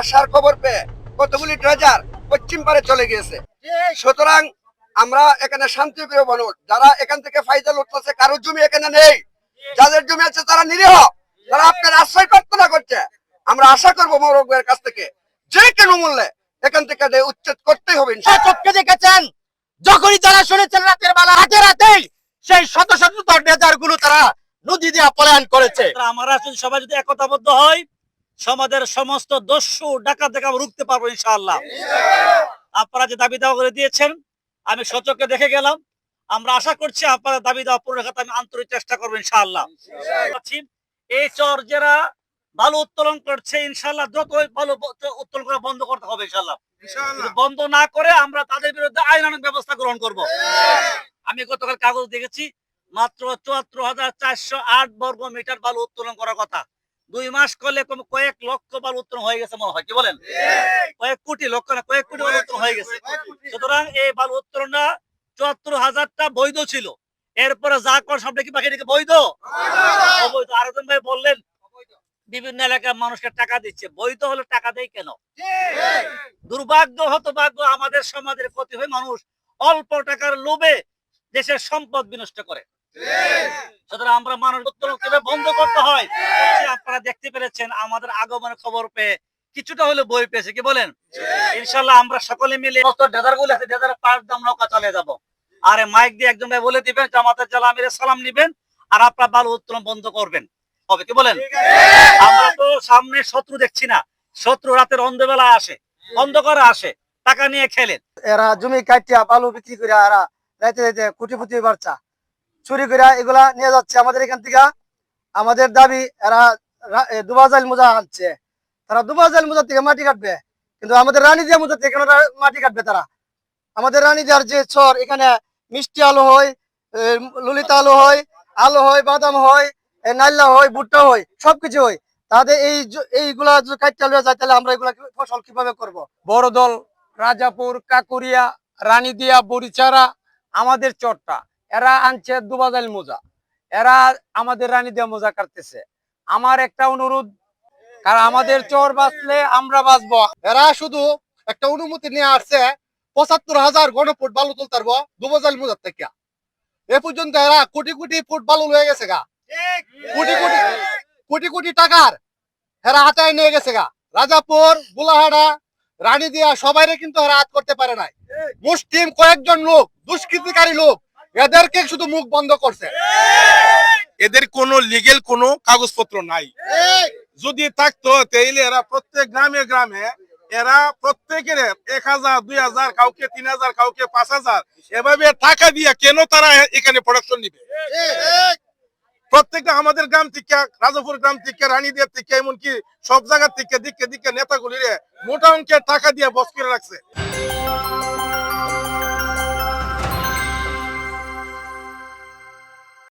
আসার খবর পেয়ে কতগুলি ড্রেজার পশ্চিম পারে চলে গিয়েছে। সুতরাং আমরা এখানে শান্তিপ্রিয় মানুষ যারা এখান থেকে ফায়দা লুটতেছে কারোর জমি এখানে নেই। যাদের জমি আছে তারা নিরীহ তারা আপনার আশ্রয় প্রার্থনা করছে। আমরা আশা করব মৌরবের কাছ থেকে যে কেন মূল্যে এখান থেকে উচ্ছেদ করতেই হবে চোখকে দেখেছেন? যখনই তারা শুনেছেন রাতের বেলা রাতে রাতেই সেই শত শত ডেজারগুলো তারা নদী দিয়ে পলায়ন করেছে। আমরা যদি সবাই যদি একতাবদ্ধ হয় সমাজের সমস্ত দস্যু ডাকাত থেকে আমরা রুখতে পারব ইনশাআল্লাহ। আপনারা যে দাবি দাওয়া করে দিয়েছেন আমি সচককে দেখে গেলাম। আমরা আশা করছি আপনারা দাবি দাওয়া পূরণ রাখাতে আমি আন্তরিক চেষ্টা করব ইনশাআল্লাহ। এই চর যারা বালু উত্তোলন করছে ইনশাআল্লাহ দ্রুত ওই বালু উত্তোলন করা বন্ধ করতে হবে ইনশাআল্লাহ। যদি বন্ধ না করে আমরা তাদের বিরুদ্ধে আইন আইনানুক ব্যবস্থা গ্রহণ করব। আমি গতকাল কাগজ দেখেছি মাত্র চুয়াত্তর হাজার চারশো আট বর্গ মিটার বালু উত্তোলন করার কথা। দুই মাস করলে কয়েক লক্ষ বালু উত্তোলন হয়ে গেছে মনে হয় কি বলেন? কয়েক কোটি লক্ষ না কয়েক কোটি বালু উত্তোলন হয়ে গেছে। সুতরাং এই বালু উত্তোলনটা চুয়াত্তর হাজারটা বৈধ ছিল। এরপরে যা কর সবটা কি বাকি বৈধ? অবৈধ। আরেকজন ভাই বললেন বিভিন্ন এলাকার মানুষকে টাকা দিচ্ছে। বৈধ হলে টাকা দেয় কেন? দুর্ভাগ্য হতভাগ্য আমাদের সমাজের ক্ষতি হয়ে মানুষ অল্প টাকার লোভে দেশের সম্পদ বিনষ্ট করে। সুতরাং আমরা মানুষ উত্তোলন কীভাবে বন্ধ করতে দেখতে পেরেছেন আমাদের আগমনের খবর পেয়ে কিছুটা হলে বই পেয়েছে কি বলেন? ইনশাল্লাহ আমরা সকলে মিলে ডেজারগুলো আছে ডেজার পাঁচ দাম নৌকা চলে যাব। আরে মাইক দিয়ে একজন ভাই বলে দিবেন জামাতের জালা আমিরের সালাম নিবেন আর আপনার বালু উত্তোলন বন্ধ করবেন। হবে কি বলেন? আমরা তো সামনে শত্রু দেখছি না শত্রু রাতের অন্ধবেলা আসে অন্ধকারে আসে টাকা নিয়ে খেলেন। এরা জমি কাটিয়া বালু বিক্রি করে এরা কোটিপতি বাচ্চা চুরি করে এগুলা নিয়ে যাচ্ছে। আমাদের এখান থেকে আমাদের দাবি এরা দুবাজাইল মোজা আনছে। তারা মোজা থেকে মাটি কাটবে। কিন্তু আমাদের রানী দিয়া মোজা থেকে মাটি কাটবে তারা? আমাদের রানী যে চর এখানে মিষ্টি আলু হয় হয় হয় বাদাম হয় এ, নাইলা হয় ভুট্টা হয় সবকিছু হয়। তাদের এই এইগুলা যদি কাটতে যায় তাহলে আমরা এগুলা ফসল কীভাবে করব? বড়দল রাজাপুর কাকুরিয়া রানীদিয়া বরিচারা আমাদের চরটা। এরা আনছে দুবাজাইল মোজা। এরা আমাদের রানী রানীদিয়া মোজা কাটতেছে। আমার একটা অনুরোধ, কারণ আমাদের চর বাঁচলে আমরা বাঁচবো। এরা শুধু একটা অনুমতি নিয়ে আসছে, পঁচাত্তর হাজার গণফুট বালু তুলতে পারব, দুবজাল মুজার থেকে। এ পর্যন্ত এরা কোটি কোটি ফুট বালু লয়ে গেছে গা। কোটি কোটি কোটি কোটি টাকার এরা হাতায় নিয়ে গেছে গা। রাজাপুর বুলাহাড়া রানী দিয়া সবাইরে কিন্তু এরা হাত করতে পারে নাই। মুসলিম কয়েকজন লোক, দুষ্কৃতিকারী লোক, এদেরকে শুধু মুখ বন্ধ করছে। এদের কোনো লিগেল কোনো কাগজপত্র নাই। যদি থাকতো তাইলে এরা প্রত্যেক গ্রামে গ্রামে এরা প্রত্যেকের এক হাজার দুই হাজার কাউকে তিন হাজার কাউকে পাঁচ হাজার এভাবে টাকা দিয়ে কেন তারা এখানে প্রোডাকশন নিবে? প্রত্যেকটা আমাদের গ্রাম থেকে রাজাপুর গ্রাম থেকে রানীদের থেকে এমনকি সব জায়গা থেকে দিকে দিকে নেতাগুলিরে মোটা অঙ্কের টাকা দিয়ে বস করে রাখছে।